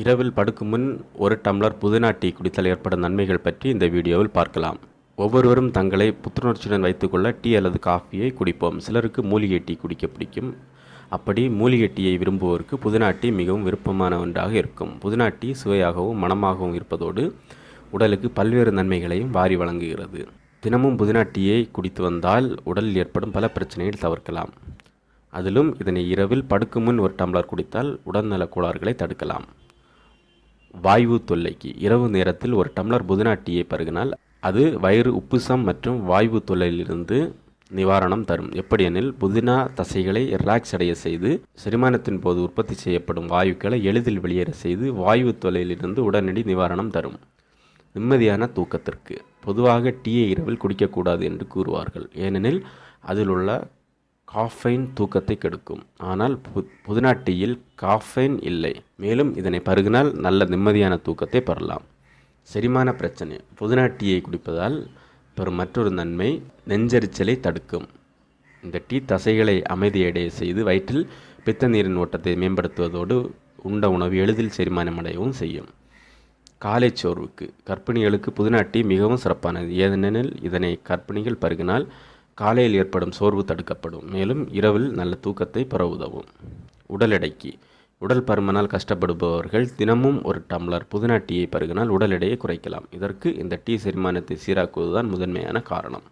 இரவில் படுக்கும் முன் ஒரு டம்ளர் புதினா டீ குடித்தால் ஏற்படும் நன்மைகள் பற்றி இந்த வீடியோவில் பார்க்கலாம். ஒவ்வொருவரும் தங்களை புத்துணர்ச்சியுடன் வைத்துக்கொள்ள டீ அல்லது காஃபியை குடிப்போம். சிலருக்கு மூலிகை டீ குடிக்க பிடிக்கும். அப்படி மூலிகை டீயை விரும்புவோருக்கு புதினா டீ மிகவும் விருப்பமான ஒன்றாக இருக்கும். புதினா டீ சுவையாகவும் மணமாகவும் இருப்பதோடு உடலுக்கு பல்வேறு நன்மைகளையும் வாரி வழங்குகிறது. தினமும் புதினா டீயை குடித்து வந்தால் உடலில் ஏற்படும் பல பிரச்சனைகள் தவிர்க்கலாம். அதிலும் இதனை இரவில் படுக்கும் முன் ஒரு டம்ளர் குடித்தால் உடல்நலக் கோளாறுகளை தடுக்கலாம். வாய்வு தொல்லைக்கு. இரவு நேரத்தில் ஒரு டம்ளர் புதினா டீயை பருகினால் அது வயிறு உப்புசம் மற்றும் வாய்வு தொல்லையிலிருந்து நிவாரணம் தரும். எப்படியெனில் புதினா தசைகளை ரிலாக்ஸ் அடைய செய்து செரிமானத்தின் போது உற்பத்தி செய்யப்படும் வாயுக்களை எளிதில் வெளியேற செய்து வாயு தொல்லையிலிருந்து உடனடி நிவாரணம் தரும். நிம்மதியான தூக்கத்திற்கு. பொதுவாக டீயை இரவில் குடிக்கக்கூடாது என்று கூறுவார்கள். ஏனெனில் அதில் உள்ள காஃபைன் தூக்கத்தை கெடுக்கும். ஆனால் பு புதினா டீயில் காஃபைன் இல்லை. மேலும் இதனை பருகினால் நல்ல நிம்மதியான தூக்கத்தை பெறலாம். செரிமான பிரச்சனை. புதினா டீயை குடிப்பதால் பெறும் மற்றொரு நன்மை நெஞ்செரிச்சலை தடுக்கும். இந்த டீ தசைகளை அமைதியடைய செய்து வயிற்றில் பித்த நீரின் ஓட்டத்தை மேம்படுத்துவதோடு உண்ட உணவு எளிதில் செரிமானம் அடையவும் செய்யும். காலை சோர்வுக்கு. கர்ப்பிணிகளுக்கு புதினா டீ மிகவும் சிறப்பானது. ஏனெனில் இதனை கர்ப்பிணிகள் பருகினால் காலையில் ஏற்படும் சோர்வு தடுக்கப்படும். மேலும் இரவில் நல்ல தூக்கத்தை பெற உதவும். உடல் எடைக்கு. உடல் பருமனால் கஷ்டப்படுபவர்கள் தினமும் ஒரு டம்ளர் புதினா டீயை பருகினால் உடல் எடையை குறைக்கலாம். இதற்கு இந்த டீ செரிமானத்தை சீராக்குவதுதான் முதன்மையான காரணம்.